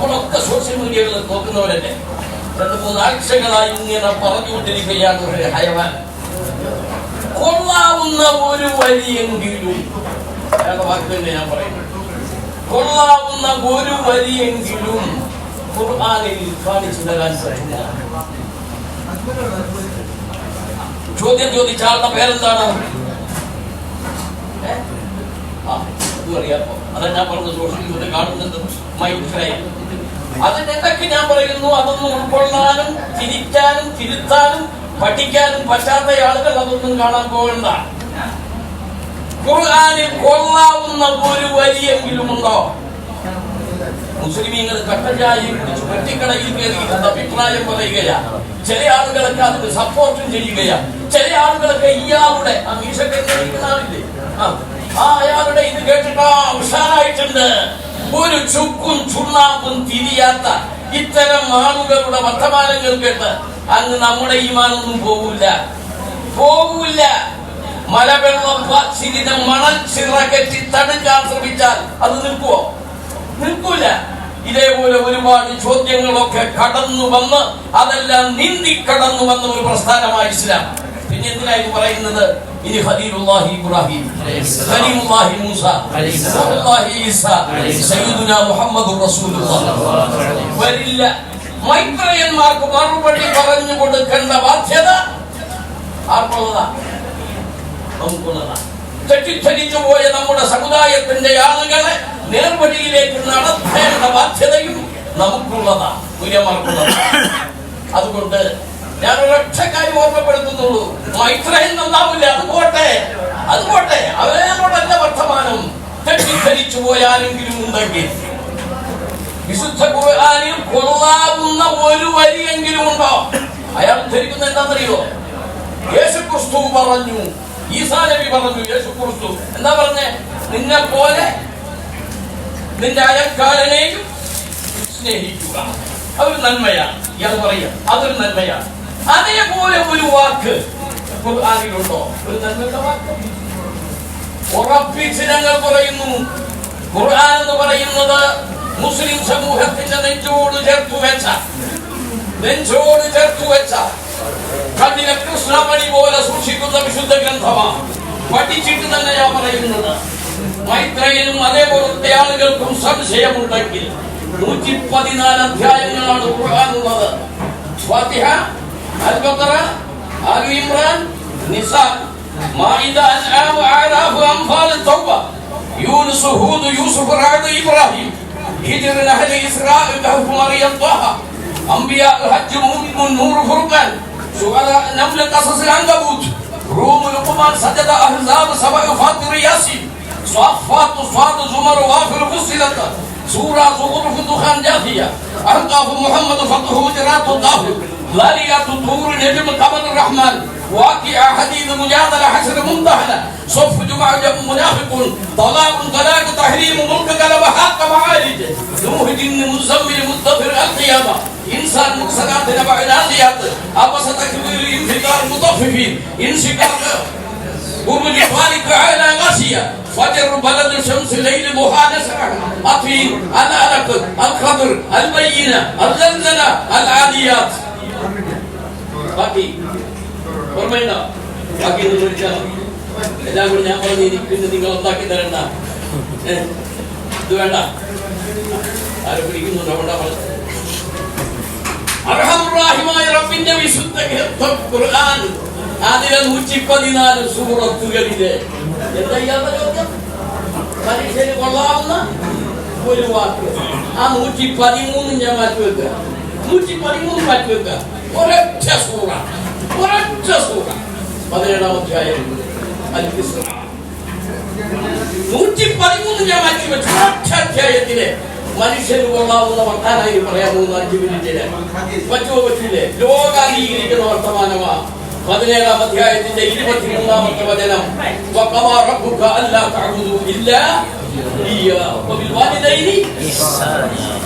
നമ്മളൊക്കെ സോഷ്യൽ മീഡിയകളിൽ നോക്കുന്നവരല്ലേ? രണ്ട് മൂന്ന് ആഴ്ചകളായി ഇങ്ങനെ പറഞ്ഞുകൊണ്ടിരിക്കുകയാണ് ഒരു ഹയവാൻ കൊള്ളാവുന്ന ഒരു വരിയെങ്കിലും അയാളുടെ വാക്ക് തന്നെ ഞാൻ പറയുന്നു. കൊള്ളാവുന്ന ഒരു വരിയെങ്കിലും ഖുർആനിൽ കാണിച്ചു തരാൻ കഴിഞ്ഞ ചോദ്യം ചോദിച്ച ആളുടെ പേരെന്താണ് അതും അറിയാമോ അതാ ഞാൻ പറഞ്ഞ സോഷ്യൽ മീഡിയ കാണുന്നുണ്ട്. മൈൻഡ് അതിനിടയ്ക്ക് ഞാൻ പറയുന്നു അതൊന്നും ഉൾക്കൊള്ളാനും തിരിക്കാനും തിരുത്താനും പഠിക്കാനും പറ്റാത്ത ആളുകൾ അതൊന്നും കാണാൻ പോകണ്ട ഖുർആനിൽ കൊള്ളാവുന്ന ഒരു വരിയെങ്കിലും ഉണ്ടോ? മുസ്ലിമീങ്ങൾ കട്ടചായയും കുടിച്ച് പറ്റിക്കടയിൽ കയറി അഭിപ്രായം പറയുകയാ. ചില ആളുകളൊക്കെ അതിന് സപ്പോർട്ടും ചെയ്യുകയാ. ചില ആളുകളൊക്കെ ഇയാളുടെ ആ മീശൊക്കെ ആളില്ലേ ആ, ആ അയാളുടെ ഇത് കേട്ടിട്ടോ ഉഷാറായിട്ടുണ്ട്. ഒരു ചുക്കും ചുണ്ണാമ്പും തിരിയാത്ത ഇത്തരം ആളുകളുടെ വർത്തമാനങ്ങൾ കേട്ട് അങ്ങ് നമ്മുടെ ഈമാനൊന്നും പോകില്ല. പോകില്ല. മലവെള്ളം പാച്ചിരിനെ മണൽ ചിറകറ്റി തടുക്കാൻ ശ്രമിച്ചാൽ അത് നിൽക്കുവോ? നിൽക്കൂല. ഇതേപോലെ ഒരുപാട് ചോദ്യങ്ങളൊക്കെ കടന്നു വന്ന് അതെല്ലാം നീന്തി കടന്നു വന്ന ഒരു പ്രസ്ഥാനമായി ഇസ്ലാം. പിന്നെ എന്തിനായി പറയുന്നത്? ഇനി ഖലീലുല്ലാഹി ഇബ്രാഹിം ഖലീലുല്ലാഹി മൂസ റസൂലുള്ളാഹി ഈസ സയ്യിദുനാ മുഹമ്മദുർ റസൂലുള്ളാഹ് വരില്ല. മൈത്രയന്മാർക്ക് മറുപടി പറഞ്ഞു കൊടുക്കേണ്ട ബാധ്യത ആർക്കുള്ളതാ? നമുക്കുള്ളതാ. തെറ്റിദ്ധരിച്ചു പോയ നമ്മുടെ സമുദായത്തിന്റെ ആളുകളെ നേർവഴിയിലേക്ക് നടത്തേണ്ട ബാധ്യതയും നമുക്കുള്ളതാ. തുല്യമാർക്കുള്ളതാ അതുകൊണ്ട് ഞാൻ ഒരൊറ്റ കാര്യം ഓർമ്മപ്പെടുത്തുന്നുള്ളൂ. മൈത്രയിൽ നന്നാവില്ല അത് പോട്ടെ. അത് പോട്ടെ. അവരോടല്ല വർത്തമാനം. തെറ്റിദ്ധരിച്ചു പോയാരെങ്കിലും ഉണ്ടെങ്കിൽ. വിശുദ്ധ ഖുർആനിൽ കൊള്ളാവുന്ന ഒരു വരിയെങ്കിലും ഉണ്ടോ? അയാൾ ധരിക്കുന്ന എന്താണെന്നറിയോ? യേശു ക്രിസ്തു പറഞ്ഞു. ഈസാ നബി പറഞ്ഞു യേശു ക്രിസ്തു എന്താ പറഞ്ഞേ? നിന്നെ പോലെ നിന്റെ അയൽക്കാരനെയും സ്നേഹിക്കുക. അതൊരു നന്മയാണ്. ഇയാൾ പറയുക അതൊരു നന്മയാണ്. അതേപോലെ ഒരു വാക്ക് ഖുർആനിലുണ്ടോ? ഒരു നന്മയുടെ വാക്ക്. ഉറപ്പിച്ച് ഞങ്ങൾ പറയുന്നു ഖുർആൻ എന്ന് പറയുന്നത് മുസ്ലിം സമൂഹത്തിന്റെ നെഞ്ചോട് ചേർത്തു വെച്ച നെഞ്ചോട് ചേർത്തു വെച്ച കണ്ണിനെ കൃഷ്ണമണി പോലെ സൂക്ഷിക്കുന്ന വിശുദ്ധ ഗ്രന്ഥമാണ്. പഠിച്ചിട്ട് തന്നെ ഞാൻ പറയുന്നത് മൈത്രയിലും അതേപോലത്തെ ആളുകൾക്കും സംശയമുണ്ടെങ്കിൽ നൂറ്റി പതിനാല് അധ്യായങ്ങളാണ് ഖുർആാനുള്ളത്. ഫാത്തിഹ البقرة آل عمران نساء مائدة أنعام أعراف أنفال التوبة يونس هود يوسف رعد إبراهيم. هجر أهل إسرائيل كهف مريم طه. أنبياء الحج مؤمن نور فرقان. شعراء نمل قصص العنكبوت. روم لقمان سجد أحزاب سبع فاطر ياسين. صفات صفات زمر وافر فصلت. سورة زغرف دخان جاثية. أحقاف محمد فتح مجرات الظافر ذاريات طور نجم قمر الرحمن. واقع حديد مجادلة حشر ممتحنة. صف جمع جم منافق. طلاق طلاق تحريم ملك قلب حق معالج. نوح جن مزمل مدبر القيامة. إنسان مقصدات نبع نازيات أبس تكبير انفجار مطففين انشقاق برج خالق على غاشية. فجر بلد الشمس ليل محادثة أطفين الألق القدر البينة الزلزلة العاديات. ബാക്കി ഓർമ്മയുണ്ട? ബാക്കി എന്ന് വിളിച്ചാൽ എല്ലാം കൂടി ഞാൻ പറഞ്ഞു പിന്നെ നിങ്ങൾ ഒന്നാക്കി തരണ്ട? ഇത് വേണ്ട. ആരെ പിടിക്കുന്നുണ്ടോ? കൊണ്ടാ റബ്ബിന്റെ വിശുദ്ധ ഖുർആൻ. കൊള്ളാവുന്ന ഒരു വാക്ക്. ആ നൂറ്റി പതിമൂന്ന് ഞാൻ മാറ്റി വെക്കുക. നൂറ്റി പതിമൂന്ന് മാറ്റി വെക്കുക ഒരൊറ്റ സൂറ. ഒരൊറ്റ സൂറ. പതിനേഴാം അധ്യായം. നൂറ്റി പതിമൂന്ന് ഞാൻ മാറ്റി വെച്ചു ഒറ്റ അധ്യായത്തിലെ മനുഷ്യന് കൊള്ളാവുന്ന വർത്താനായി പറയാൻ പോകുന്ന അഞ്ചു മിനിറ്റിൽ പറ്റുമോ പറ്റില്ലേ ലോകാംഗീകരിക്കുന്ന വർത്തമാനമാ. പതിനേഴാം അധ്യായത്തിന്റെ ഇരുപത്തിമൂന്നാമത്തെ വചനം. അല്ലാ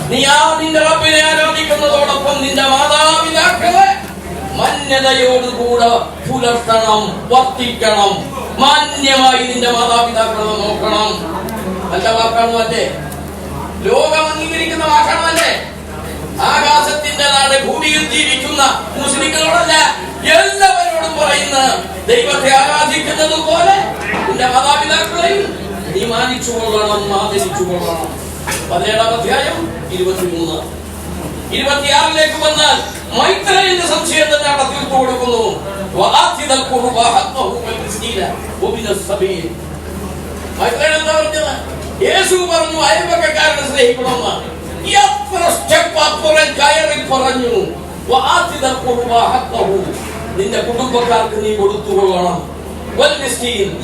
നീ ആ നിന്റെ റബ്ബിനെ ആരാധിക്കുന്നതോടൊപ്പം നിന്റെ മാതാപിതാക്കളെ മന്യതയോടുകൂടെ പുലർത്തണം വർത്തിക്കണം. മാന്യമായി നിന്റെ മാതാപിതാക്കളെ നോക്കണം. നല്ല വാക്കാണ് മറ്റേ ലോകം അംഗീകരിക്കുന്ന വാക്കാണ് ഭൂമിയിൽ ജീവിക്കുന്ന മുസ്ലിങ്ങളോടല്ല എല്ലാവരോടും പറയുന്ന ദൈവത്തെ ആരാധിക്കുന്നത് പോലെ നിന്റെ മാതാപിതാക്കളെയും അഭിമാനിച്ചു കൊള്ളണം ആദരിച്ചു കൊള്ളണം പതിനേഴാം അധ്യായം ഇരുപത്തിമൂന്ന്. ഇരുപത്തിയാറിലേക്ക് വന്നാൽ മൈത്രന്റെ സംശയം തന്നെ അവിടെ തീർത്തു കൊടുക്കുന്നു യേശു പറഞ്ഞു പറഞ്ഞു. നിന്റെ കുടുംബക്കാർക്ക് നീ കൊടുത്തുകൊള്ളണം.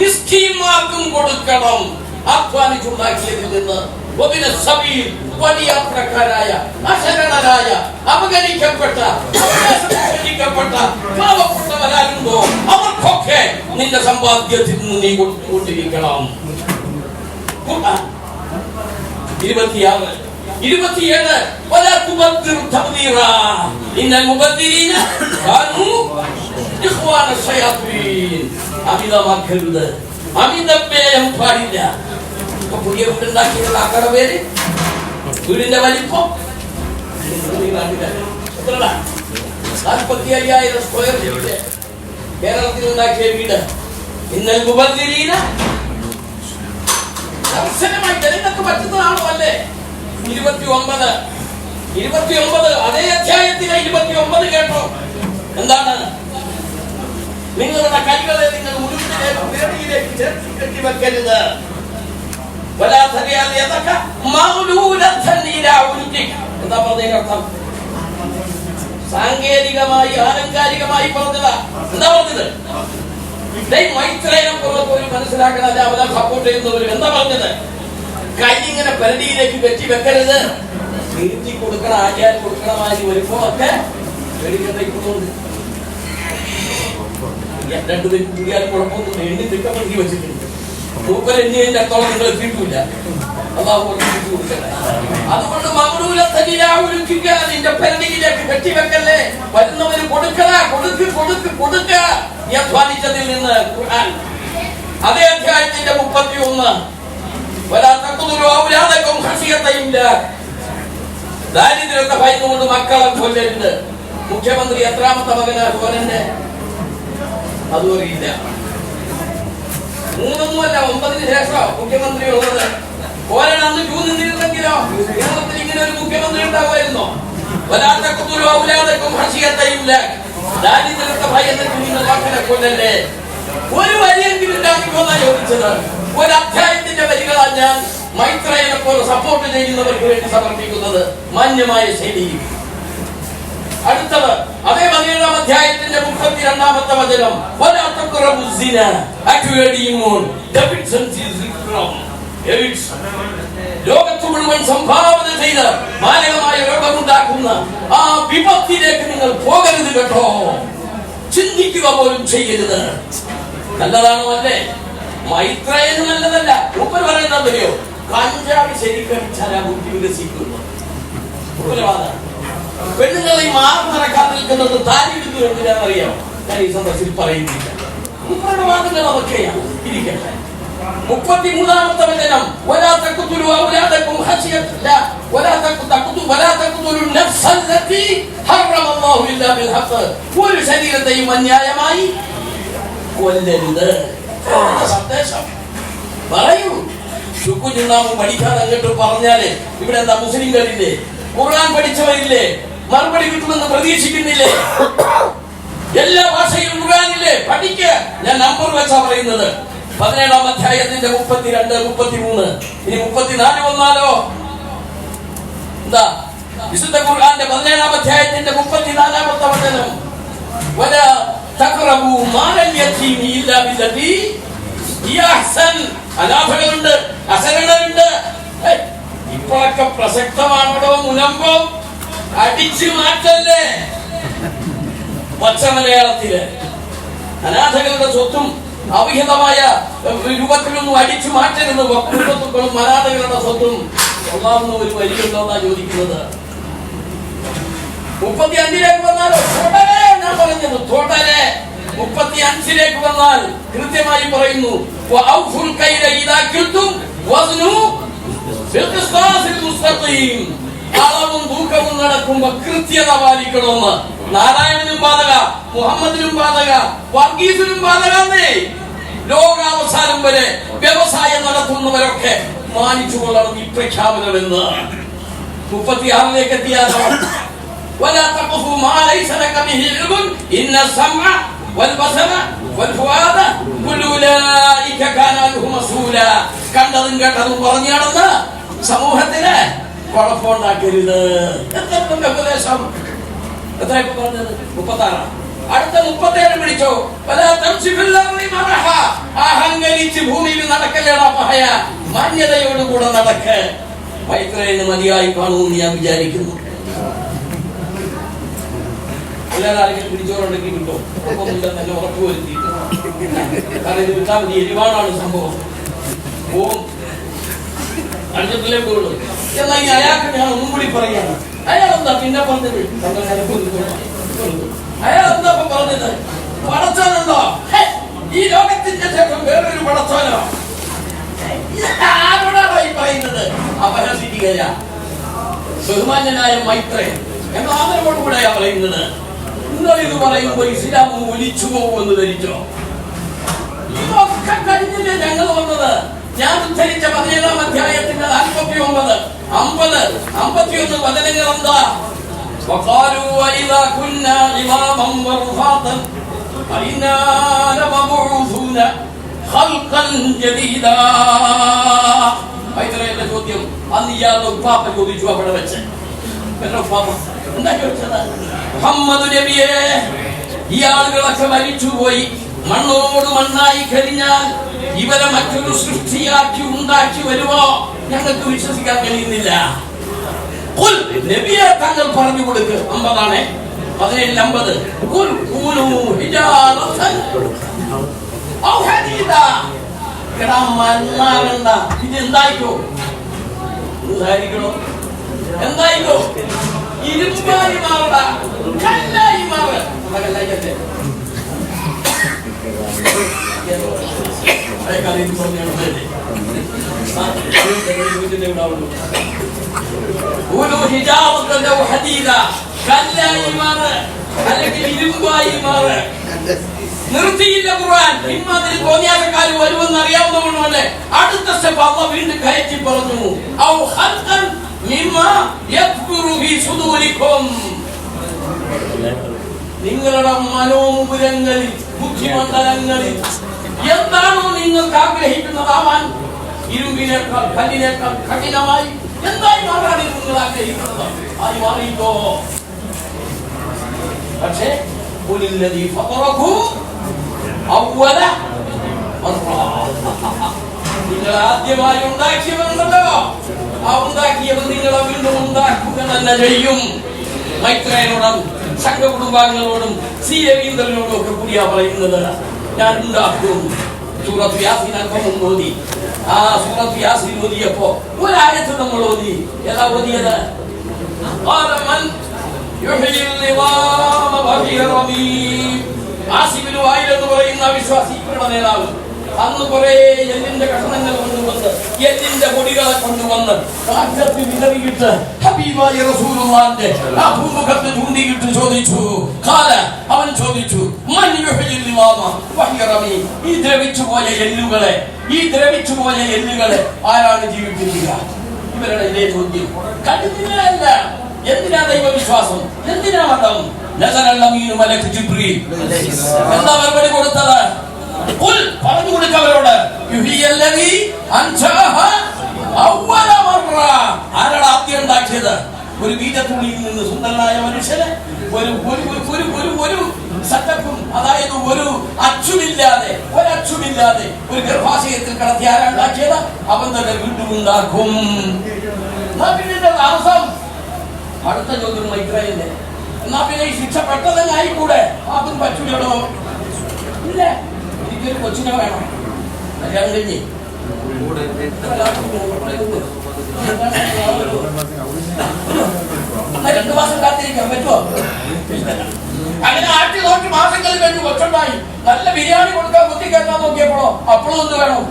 മിസ്കീന്മാർക്കും കൊടുക്കണം അധ്വാനിച്ചുണ്ടാക്കിയതിൽ നിന്ന് ഒബിന സബീൽ വഴിയാത്രക്കാരായ അശരണരായ അവഗണിക്കപ്പെട്ട അവകാശപ്പെട്ട പാവപ്പെട്ടവരാരുണ്ടോ അവർക്കൊക്കെ നിന്റെ സമ്പാദ്യത്തിൽ നിന്ന് നീ കൊടുത്തുകൊണ്ടിരിക്കണം ഖുർആൻ ഇരുപത്തിയാറ് ഇരുപത്തിയേഴ് ولا تبذر تبذيرا إن المبذرين كانوا إخوان الشياطين അമിതമാക്കരുത്. അമിതമേയം പാടില്ല. പുതിയ വീടുണ്ടാക്കിയുള്ള ആക്കട പേര്? വീടിന്റെ വലിപ്പം? നാൽപ്പത്തി അയ്യായിരം സ്ക്വയർ ഫീറ്റ് കേരളത്തിൽ ഉണ്ടാക്കിയ വീട്. ഇന്നൽ മുബദ്ദിരീന കർശനമായി ജനങ്ങൾക്ക് പറ്റുന്നതാണോ അല്ലേ ഇരുപത്തി ഒമ്പത് ഇരുപത്തി ഒമ്പത് അതേ അധ്യായത്തിലെ ഇരുപത്തി ഒമ്പത് കേട്ടോ. എന്താണ്? നിങ്ങളുടെ കൈകളെ നിങ്ങൾ ഉരുവിലേക്ക് പേടിയിലേക്ക് ചേർത്ത് കെട്ടി വെക്കരുത്. എന്താ പറഞ്ഞതിന്റെ അർത്ഥം? സാങ്കേതികമായി ആലങ്കാരികമായി എന്താ പറഞ്ഞത്? മൈത്രേനെ പോലെ അവരെ സപ്പോർട്ട് ചെയ്യുന്നവരും. എന്താ പറഞ്ഞത്? കൈ ഇങ്ങനെ പരടിയിലേക്ക് വെട്ടി വെക്കരുത്. കൊടുക്കണം ആചാരം കൊടുക്കണമായി വരുമ്പോ ഒക്കെ പേടിക്കത്തേക്കുന്നുണ്ട് കൊടുക്കടാ കൊടുക്ക് കൊടുക്ക് കൊടുക്ക. നിന്ന് ഖുർആൻ. അതേ അധ്യായത്തിന്റെ ദാരിദ്ര്യത്തെ ഭയന്നുകൊണ്ട് മക്കളെ കൊല്ലരുത്. മുഖ്യമന്ത്രി എത്രാമത്തെ മകനാ കോലന്റെ അതും അറിയില്ല മൂന്നൊന്നുമല്ല ഒമ്പതിന് ശേഷം മുഖ്യമന്ത്രി ഉള്ളത് കോരൻ അന്ന് ക്യൂ നിന്നിരുന്നെങ്കിലോ? കേരളത്തിൽ ഇങ്ങനെ ഒരു മുഖ്യമന്ത്രി ഉണ്ടാവുമായിരുന്നോ? വലാത്തക്കുത്തുലോ ഔലാദക്കും ഹർഷിയത്തയില്ല ദാരിദ്ര്യത്തെ ഭയന്നിട്ട് നിങ്ങൾ മക്കളെ കൊല്ലല്ലേ ഒരു വരിയെങ്കിലും ഉണ്ടാക്കിക്കോന്നാ ചോദിച്ചത്. ഒരു അധ്യായത്തിന്റെ വരികളാ ഞാൻ മൈത്രേയനെ പോലെ സപ്പോർട്ട് ചെയ്യുന്നവർക്ക് വേണ്ടി സമർപ്പിക്കുന്നത് മാന്യമായ ശൈലിയിൽ. അടുത്തത് അതേ പതിനേഴാം അധ്യായത്തിന്റെ മുപ്പത്തി രണ്ടാമത്തെ വചനം ലോകത്ത് മുഴുവൻ സംഭാവന ചെയ്ത് മാരകമായ രോഗമുണ്ടാക്കുന്ന ആ വിപത്തിലേക്ക് നിങ്ങൾ പോകരുത് കേട്ടോ. ചിന്തിക്കുക പോലും ചെയ്യരുത്. നല്ലതാണോ അല്ലേ? മൈത്ര എന്ന് നല്ലതല്ല. മൂപ്പർ പറയുന്നത് കഞ്ചാവ് ശരിക്കടിച്ചാൽ ആ ബുദ്ധി വികസിക്കുന്നു പെണ്ണുങ്ങളെ മാറി നടക്കാൻ നിൽക്കുന്നത് താരിടുന്നു എന്തിനാണെന്നറിയാം ഞാൻ ഈ സന്ദർഭത്തിൽ പറയുന്നില്ല ഉമ്മയുടെ വാദങ്ങൾ അതൊക്കെയാണ് ഇരിക്കട്ടെ മുപ്പത്തിമൂന്നാമത്തെ വചനം ولا تقتلوا أولادكم خشية لا ولا تقتلوا ولا تقتلوا النفس التي حرم الله إلا بالحق ഒരു ശരീരത്തെയും അന്യായമായി കൊല്ലരുത് ഇതാണ് സന്ദേശം പറയൂ ശുക്കുചുണ്ണാമ് പഠിക്കാതെ അങ്ങോട്ട് പറഞ്ഞാല് ഇവിടെ എന്താ മുസ്ലിംകളില്ലേ ഖുർആൻ പഠിച്ചവരില്ലേ മറുപടി കിട്ടുമെന്ന് പ്രതീക്ഷിക്കുന്നില്ലേ? എല്ലാ ഭാഷയിലും മുഴുവാനില്ലേ പഠിക്ക. ഞാൻ നമ്പർ വെച്ചാ പറയുന്നത്. പതിനേഴാം അധ്യായത്തിന്റെ മുപ്പത്തിരണ്ട് മുപ്പത്തിമൂന്ന്. ഇനി മുപ്പത്തിനാല് വന്നാലോ? എന്താ? വിശുദ്ധ ഖുർആന്റെ പതിനേഴാം അധ്യായത്തിന്റെ മുപ്പത്തിനാലാമത്തെ വചനം. വല തഖറബു മാലൽ യതീമി ഇല്ലാ ബില്ലതി യഹ്സൻ അനാഥകളുണ്ട് അസരണരുണ്ട്. ഇപ്പോഴൊക്കെ പ്രസക്തമാണോ മുനമ്പോ? അടിച്ചു മാറ്റല്ലേ? പച്ച മലയാളത്തിൽ. അനാഥകളുടെ സ്വത്തും അവിഹിതമായ രൂപത്തിലൊന്നും അടിച്ചു മാറ്റരുത്. വക്തൃത്വത്തുക്കളും അനാഥകളുടെ സ്വത്തും. ഒന്നാമൊന്നും ഒരു വരിയുണ്ടോന്നാ ചോദിക്കുന്നത്? മുപ്പത്തി അഞ്ചിലേക്ക് വന്നാൽ തുടരെ ഞാൻ പറഞ്ഞത്? തുടരെ മുപ്പത്തി അഞ്ചിലേക്ക് വന്നാൽ കൃത്യമായി പറയുന്നു. إذا كلتم وزنوا بالقسطاس المستقيم അളവും തൂക്കവും നടക്കുമ്പോ കൃത്യത പാലിക്കണമെന്ന് നാരായണനും ബാധക മുഹമ്മദിനും ബാധക വർഗീസിനും ബാധകാന്നേ ലോകാവസാനം വരെ വ്യവസായം നടത്തുന്നവരൊക്കെ മാനിച്ചു കൊള്ളണം ഈ പ്രഖ്യാപനമെന്ന് മുപ്പത്തിയാറിലേക്ക് എത്തിയാലോ ولا تقف ما ليس لك به علم إن السمع والبصر والفؤاد كل أولئك كان عنه مسؤولا കണ്ടതും കേട്ടതും പറഞ്ഞു നടന്ന് സമൂഹത്തിന് കുഴപ്പമുണ്ടാക്കരുത്. എത്ര ഉപദേശം എത്ര ഇപ്പൊ പറഞ്ഞത് മുപ്പത്താറാണ് അടുത്ത മുപ്പത്തേഴ് പിടിച്ചോ. അഹങ്കരിച്ച് ഭൂമിയിൽ നടക്കല്ലേടാ പഹയ മാന്യതയോടുകൂടെ നടക്ക്. പൈത്രേന് മതിയായി കാണുമെന്ന് ഞാൻ വിചാരിക്കുന്നു. എല്ലാവരും ആരെങ്കിലും പിടിച്ചോറുണ്ടെങ്കിൽ കിട്ടും. കുഴപ്പമൊന്നുമില്ല തന്നെ ഉറപ്പ് വരുത്തിയിട്ട് കാരണം ഇത് വിട്ടാൽ മതി. സംഭവം. പോവും. അടുത്തിട്ടില്ലേ പോകുള്ളൂ എന്നാൽ ഇനി അയാൾക്ക് ഞാൻ ഒന്നും കൂടി പറയാണ് അയാൾ എന്താ പിന്നെ പറഞ്ഞത്. അയാൾ എന്താ ഇപ്പൊ പറഞ്ഞത്? പടച്ചോനുണ്ടോ? ഈ ലോകത്തിന്റെ ശേഷം വേറൊരു പടച്ചോനോ? ആരോടാണോ ഈ പറയുന്നത്? അപഹസിക്കുകയ. ബഹുമാന്യനായ എന്ന ആദരവോടുകൂടെയാ പറയുന്നത്. നിങ്ങൾ ഇത് പറയുമ്പോൾ ഇസ്ലാം ഒലിച്ചു പോകുമെന്ന് ധരിച്ചോ? ഇതൊക്കെ കഴിഞ്ഞില്ലേ ഞങ്ങൾ വന്നത്? ഞാൻ ഉദ്ധരിച്ച പതിനേഴാം അധ്യായത്തിന്റെ നാൽപ്പത്തി ഒമ്പത് അമ്പത് അമ്പത്തിയൊന്ന് വചനങ്ങൾ എന്താ وقالوا وإذا كنا عظاما ورفاتا أئنا لمبعوثون خلقا جديدا മൈത്രേയന്റെ ചോദ്യം അന്ന് ഇയാളുടെ ഉപ്പാപ്പ ചോദിച്ചു അവിടെ വെച്ച് എന്റെ ഉപ്പാപ്പ എന്താ ചോദിച്ചത് മുഹമ്മദ് നബിയെ ഈ ആളുകളൊക്കെ മരിച്ചുപോയി മണ്ണോട് മണ്ണായി കഴിഞ്ഞാൽ ഇവരെ മറ്റൊരു സൃഷ്ടിയാക്കി ഉണ്ടാക്കി വരുമോ? ഞങ്ങൾക്ക് വിശ്വസിക്കാൻ കഴിയുന്നില്ല. നബിയെ തങ്ങൾ പറഞ്ഞു കൊടുക്ക്. അമ്പതാണ്. പതിനേഴ് അമ്പത്. എന്തായിക്കോ? അയക്കാരെയും പറഞ്ഞാണ് നിർത്തിയില്ല ഖുർആൻ. ഇമ്മാതിരി തോന്നിയാക്കാർ വരുമെന്ന് അറിയാവുന്നതുകൊണ്ടല്ലേ അടുത്ത സ്റ്റെപ്പ് അവ വീണ്ടും കയറ്റി പറഞ്ഞു. ഔ ഹൽഖൻ മിമ്മ യദ്കുറു ഫീ സുദൂരിക്കും. നിങ്ങളുടെ മനോമുരങ്ങളിൽ ബുദ്ധിമണ്ഡലങ്ങളിൽ എന്താണോ നിങ്ങൾക്ക് ആഗ്രഹിക്കുന്നതാവാൻ ഇരുമ്പിനേക്കാൾ കല്ലിനേക്കാൾ കഠിനമായി എന്തായി മാറാണ് നിങ്ങൾ ആഗ്രഹിക്കുന്നത്? ആയി മാറിയിട്ടോ? പക്ഷേ. നിങ്ങൾ ആദ്യമായി ഉണ്ടാക്കിയവരുണ്ടല്ലോ ആ ഉണ്ടാക്കിയവർ നിങ്ങളെ വീണ്ടും ഉണ്ടാക്കുക തന്നെ ചെയ്യും മൈത്രേനോടും സംഘകുടുംബാംഗങ്ങളോടും സി രവീന്ദ്രനോടും ഒക്കെ കൂടിയാ പറയുന്നത്. ഞാൻ ഉണ്ടാക്കും. സൂറത്ത് യാസീൻ അല്പം മുന്നോതി ആ സൂറത്ത് യാസീൻ ഓതിയപ്പോ ഒരായത്ത് നമ്മൾ ഓതി. ഏതാ ഓതിയത്? എന്ന് പറയുന്ന വിശ്വാസികളുടെ നേതാവ് അന്ന് കുറെ എല്ലിന്റെ കഷണങ്ങൾ കൊണ്ടുവന്ന് എല്ലിന്റെ പൊടികളെ കൊണ്ടുവന്ന് കാറ്റത്ത് വിതറിയിട്ട് ഹബീബായ റസൂലുള്ളാന്റെ ഭൂമുഖത്ത് ചൂണ്ടിയിട്ട് ചോദിച്ചു. കാല അവൻ ചോദിച്ചു മൻ യുഹ്യിൽ ഇമാമ വഹിയ റമീ ഈ ദ്രവിച്ചു പോയ എല്ലുകളെ ഈ ദ്രവിച്ചു പോയ എല്ലുകളെ ആരാണ് ജീവിപ്പിക്കുക? ഇവരുടെ ഇതേ ചോദ്യം. കണ്ടില്ല എന്തിനാ ദൈവവിശ്വാസം? എന്തിനാ മതം? നസറൽ അമീനു മലക്ക് ജിബ്രീൽ. എന്താ മറുപടി കൊടുത്തത്? ഖുൽ പറഞ്ഞു കൊടുക്കവരോട് യുഹിയല്ലദീ അൻശഅഹ അവ്വല. ഒരു ബീജത്തുള്ളിയിൽ നിന്ന് സുന്ദരനായ മനുഷ്യനെ ഒരു ഒരു ഒരു- ഒരു ഒരു അതായത് ഒരു അച്ചുമില്ലാതെ ഒരച്ചുമില്ലാതെ ഒരു ഗർഭാശയത്തിൽ കടത്തി ആരാണ്ടാക്കിയത്? അവൻ തന്നെ വീണ്ടും ഉണ്ടാക്കും. താമസം അടുത്ത ചോദ്യം മൈത്രയല്ലേ എന്നാ പിന്നെ ഈ ശിക്ഷ പെട്ടെന്ന് ആയിക്കൂടെ? അതും പറ്റൂലോ ഇല്ല? എനിക്കൊരു കൊച്ചിനെ വേണം. കല്യാണം കഴിഞ്ഞ്. രണ്ട് മാസം കാത്തിരിക്കാൻ പറ്റുമോ അങ്ങനെ ആറ്റി നോക്കി മാസങ്ങളിൽ വേണ്ടി കൊച്ചുണ്ടായി നല്ല ബിരിയാണി കൊടുക്കാൻ ബുദ്ധി കേട്ടാൻ നോക്കിയപ്പോഴോ അപ്പോഴും ഒന്ന് വേണം?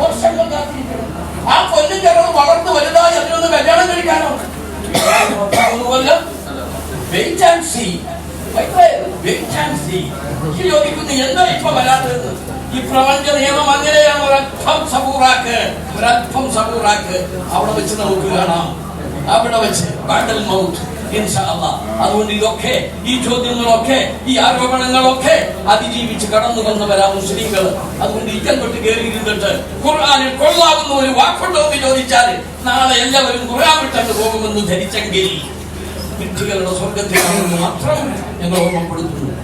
വർഷങ്ങൾ കാത്തിരിക്കണം. ആ കൊല്ലും ചെറുത് വളർന്ന് വലുതായി അതിനൊന്ന് കല്യാണം കഴിക്കാനോ? വെയിറ്റ് ആൻഡ് ചോദിക്കുന്നു എന്താ ഈ. അതുകൊണ്ട് ഇതൊക്കെ ഈ ചോദ്യങ്ങളൊക്കെ ഈ ആരോപണങ്ങളൊക്കെ അതിജീവിച്ച് കടന്നു വന്നവരാ മുസ്ലിങ്ങൾ അതുകൊണ്ട് തൊട്ട് കയറിയിരുന്നിട്ട് ഖുർആാനിൽ കൊള്ളാവുന്ന ഒരു വാക്കുണ്ടോ എന്ന് ചോദിച്ചാൽ നാളെ എല്ലാവരും ഖുർആൻ വിട്ടു പോകുമെന്ന് ധരിച്ചെങ്കിൽ വിട്ടുകളുടെ സ്വർഗത്തിൽ മാത്രം ഞങ്ങൾ ഓർമ്മപ്പെടുത്തുന്നു.